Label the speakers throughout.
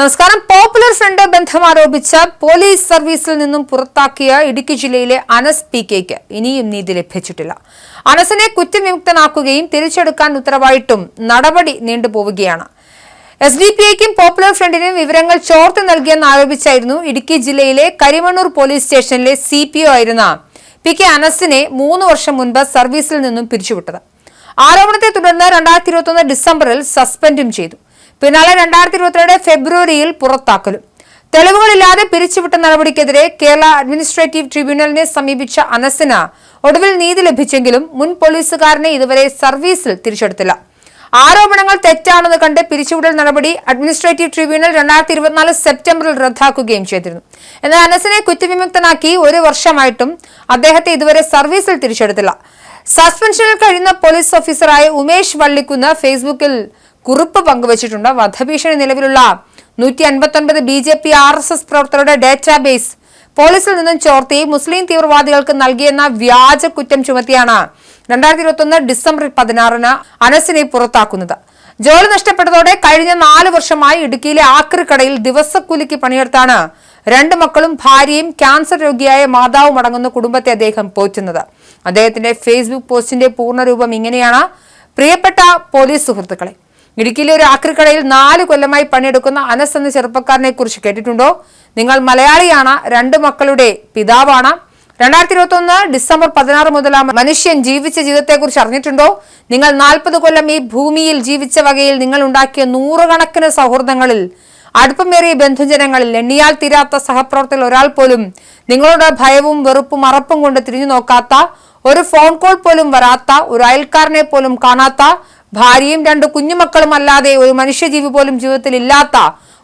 Speaker 1: നമസ്കാരം. Popular front ബന്ധം ആരോപിച്ച police സർവീസിൽ നിന്നും പുറത്താക്കിയ ഇടുക്കി ജില്ലയിലെ അനസ് പി കെക്ക് ഇനിയും നീതി ലഭിച്ചിട്ടില്ല. അനസിനെ കുറ്റവിമുക്തനാക്കുകയും തിരിച്ചെടുക്കാൻ ഉത്തരവായിട്ടും നടപടി നീണ്ടുപോവുകയാണ്. എസ് ഡി പി ഐക്കും പോപ്പുലർ ഫ്രണ്ടിനും വിവരങ്ങൾ ചോർത്ത് നൽകിയെന്ന് ആരോപിച്ചായിരുന്നു ഇടുക്കി ജില്ലയിലെ കരിമണ്ണൂർ പോലീസ് സ്റ്റേഷനിലെ സി പി ഒ ആയിരുന്ന പി കെ അനസിനെ മൂന്ന് വർഷം മുൻപ് സർവീസിൽ നിന്നും പിരിച്ചുവിട്ടത്. ആരോപണത്തെ തുടർന്ന് രണ്ടായിരത്തി ഇരുപത്തൊന്ന് ഡിസംബറിൽ സസ്പെൻഡും ചെയ്തു. പിന്നാലെ രണ്ടായിരത്തി ഇരുപത്തിരണ്ട് ഫെബ്രുവരിയിൽ പുറത്താക്കലും. തെളിവുകളില്ലാതെ പിരിച്ചുവിട്ട നടപടിക്കെതിരെ കേരള അഡ്മിനിസ്ട്രേറ്റീവ് ട്രിബ്യൂണലിനെ സമീപിച്ച അനസിന് ഒടുവിൽ നീതി ലഭിച്ചെങ്കിലും മുൻ പോലീസുകാരനെ ഇതുവരെ സർവീസിൽ തിരിച്ചെടുത്തില്ല. ആരോപണങ്ങൾ തെറ്റാണെന്ന് കണ്ട് പിരിച്ചുവിടൽ നടപടി അഡ്മിനിസ്ട്രേറ്റീവ് ട്രിബ്യൂണൽ രണ്ടായിരത്തി ഇരുപത്തിനാല് സെപ്റ്റംബറിൽ റദ്ദാക്കുകയും ചെയ്തിരുന്നു. എന്നാൽ അനസിനെ കുറ്റവിമുക്തനാക്കി ഒരു വർഷമായിട്ടും അദ്ദേഹത്തെ ഇതുവരെ സർവീസിൽ തിരിച്ചെടുത്തില്ല. സസ്പെൻഷനിൽ കഴിയുന്ന പോലീസ് ഓഫീസറായ ഉമേഷ് വള്ളിക്കുന്ന് ഫേസ്ബുക്കിൽ കുറിപ്പ് പങ്കുവച്ചിട്ടുണ്ട്. വധഭീഷണി നിലവിലുള്ള നൂറ്റി അൻപത്തൊൻപത് B J P R S S പ്രവർത്തകരുടെ ഡാറ്റാബേസ് പോലീസിൽ നിന്നും ചോർത്തി മുസ്ലിം തീവ്രവാദികൾക്ക് നൽകിയെന്ന വ്യാജ കുറ്റം ചുമത്തിയാണ് രണ്ടായിരത്തി ഇരുപത്തൊന്ന് ഡിസംബർ പതിനാറിന് അനസിനെ പുറത്താക്കുന്നത്. ജോലി നഷ്ടപ്പെട്ടതോടെ കഴിഞ്ഞ നാല് വർഷമായി ഇടുക്കിയിലെ ആക്രിക്കടയിൽ ദിവസക്കൂലിക്ക് പണിയെടുത്താണ് രണ്ട് മക്കളും ഭാര്യയും ക്യാൻസർ രോഗിയായ മാതാവും അടങ്ങുന്ന കുടുംബത്തെ അദ്ദേഹം പോറ്റുന്നത്. അദ്ദേഹത്തിന്റെ ഫേസ്ബുക്ക് പോസ്റ്റിന്റെ പൂർണരൂപം ഇങ്ങനെയാണ്. പ്രിയപ്പെട്ട പോലീസ് സുഹൃത്തുക്കളെ ഇടുക്കിയിലെ ഒരു ആക്രിക്കടയിൽ നാല് കൊല്ലമായി പണിയെടുക്കുന്ന അനസ് എന്ന ചെറുപ്പക്കാരനെ കുറിച്ച് കേട്ടിട്ടുണ്ടോ? നിങ്ങൾ മലയാളിയാണ് രണ്ട് മക്കളുടെ പിതാവാണ്. രണ്ടായിരത്തി ഇരുപത്തി ഒന്ന് ഡിസംബർ പതിനാറ് മുതൽ ആ മനുഷ്യൻ ജീവിച്ച ജീവിതത്തെക്കുറിച്ച് അറിഞ്ഞിട്ടുണ്ടോ? നിങ്ങൾ നാൽപ്പത് കൊല്ലം ഈ ഭൂമിയിൽ ജീവിച്ച വകയിൽ നിങ്ങൾ ഉണ്ടാക്കിയ നൂറുകണക്കിന് സൗഹൃദങ്ങളിൽ അടുപ്പമേറിയ ബന്ധുജനങ്ങളിൽ എണ്ണിയാൽ തീരാത്ത സഹപ്രവർത്തകർ ഒരാൾ പോലും നിങ്ങളുടെ ഭയവും വെറുപ്പും അറപ്പും കൊണ്ട് തിരിഞ്ഞു നോക്കാത്ത ഒരു ഫോൺ കോൾ പോലും വരാത്ത ഒരു അയൽക്കാരനെ പോലും കാണാത്ത ഭാര്യയും രണ്ട് കുഞ്ഞുമക്കളും അല്ലാതെ ഒരു മനുഷ്യജീവി പോലും ജീവിതത്തിൽ ഇല്ലാത്ത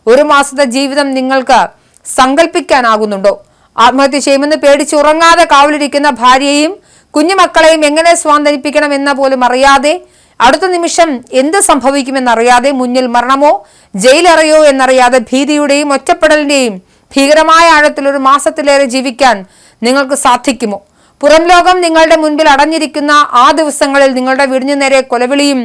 Speaker 1: ഒരു മാസത്തെ ജീവിതം നിങ്ങൾക്ക് സങ്കല്പിക്കാനാകുന്നുണ്ടോ ആത്മഹത്യ ചെയ്യുമെന്ന് പേടിച്ചുറങ്ങാതെ കാവലിരിക്കുന്ന ഭാര്യയെയും കുഞ്ഞുമക്കളെയും എങ്ങനെ സ്വാന്തനിപ്പിക്കണം എന്ന പോലും അറിയാതെ അടുത്ത നിമിഷം എന്ത് സംഭവിക്കുമെന്നറിയാതെ മുന്നിൽ മരണമോ ജയിലറയോ എന്നറിയാതെ ഭീതിയുടെയും ഒറ്റപ്പെടലിന്റെയും ഭീകരമായ ആഴത്തിൽ ഒരു മാസത്തിലേറെ ജീവിക്കാൻ നിങ്ങൾക്ക് സാധിക്കുമോ? പുറം ലോകം നിങ്ങളുടെ മുൻപിൽ അടഞ്ഞിരിക്കുന്ന ആ ദിവസങ്ങളിൽ നിങ്ങളുടെ വീടിനു നേരെ കൊലവിളിയും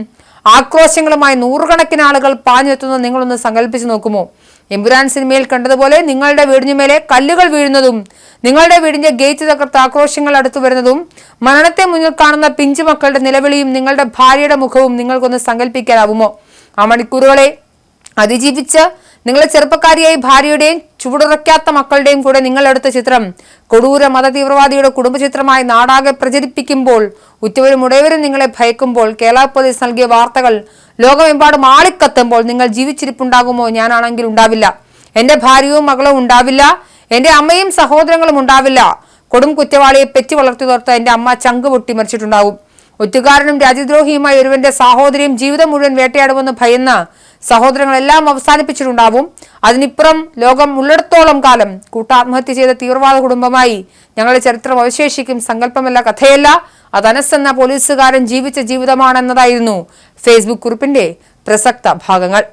Speaker 1: ആക്രോശങ്ങളുമായി നൂറുകണക്കിന് ആളുകൾ പാഞ്ഞെത്തുന്നത് നിങ്ങളൊന്ന് സങ്കല്പിച്ചു നോക്കുമോ? എമ്പുരാൻ സിനിമയിൽ കണ്ടതുപോലെ നിങ്ങളുടെ വീടിനു മേലെ കല്ലുകൾ വീഴുന്നതും നിങ്ങളുടെ വീടിന്റെ ഗേറ്റ് തകർത്ത് ആക്രോശങ്ങൾ അടുത്തു വരുന്നതും മരണത്തെ മുന്നിൽ കാണുന്ന പിഞ്ചു മക്കളുടെ നിലവിളിയും നിങ്ങളുടെ ഭാര്യയുടെ മുഖവും നിങ്ങൾക്കൊന്ന് സങ്കല്പിക്കാനാവുമോ ആ മണിക്കൂറുകളെ അതിജീവിച്ച് നിങ്ങളെ ചെറുപ്പക്കാരിയായി ഭാര്യയുടെയും ചുവടുറയ്ക്കാത്ത മക്കളുടെയും കൂടെ നിങ്ങളെടുത്ത ചിത്രം കൊടൂര മതതീവ്രവാദിയുടെ കുടുംബചിത്രമായി നാടാകെ പ്രചരിപ്പിക്കുമ്പോൾ ഉറ്റവരും ഉടയവരും നിങ്ങളെ ഭയക്കുമ്പോൾ കേരള പോലീസ് നൽകിയ വാർത്തകൾ ലോകമെമ്പാടും ആളിക്കത്തുമ്പോൾ നിങ്ങൾ ജീവിച്ചിരിപ്പുണ്ടാകുമോ? ഞാനാണെങ്കിൽ ഉണ്ടാവില്ല. എന്റെ ഭാര്യയും മകളും ഉണ്ടാവില്ല. എന്റെ അമ്മയും സഹോദരങ്ങളും ഉണ്ടാവില്ല. കൊടും കുറ്റവാളിയെ പെറ്റി വളർത്തി തോർത്ത എന്റെ അമ്മ ചങ്ക് പൊട്ടി മരിച്ചിട്ടുണ്ടാവും. ഒറ്റുകാരനും രാജ്യദ്രോഹിയുമായ ഒരുവന്റെ സഹോദരിയും ജീവിതം മുഴുവൻ വേട്ടയാടുമെന്ന് ഭയന്ന് സഹോദരങ്ങളെല്ലാം അവസാനിപ്പിച്ചിട്ടുണ്ടാവും. അതിനിപ്പുറം ലോകം ഉള്ളിടത്തോളം കാലം കൂട്ടാത്മഹത്യ ചെയ്ത തീവ്രവാദ കുടുംബമായി ഞങ്ങളുടെ ചരിത്രം അവശേഷിക്കും സങ്കല്പമല്ല കഥയല്ല. അത് അനസ് എന്ന പോലീസുകാരൻ ജീവിച്ച ജീവിതമാണെന്നതായിരുന്നു ഫേസ്ബുക്ക് കുറിപ്പിന്റെ പ്രസക്ത ഭാഗങ്ങൾ.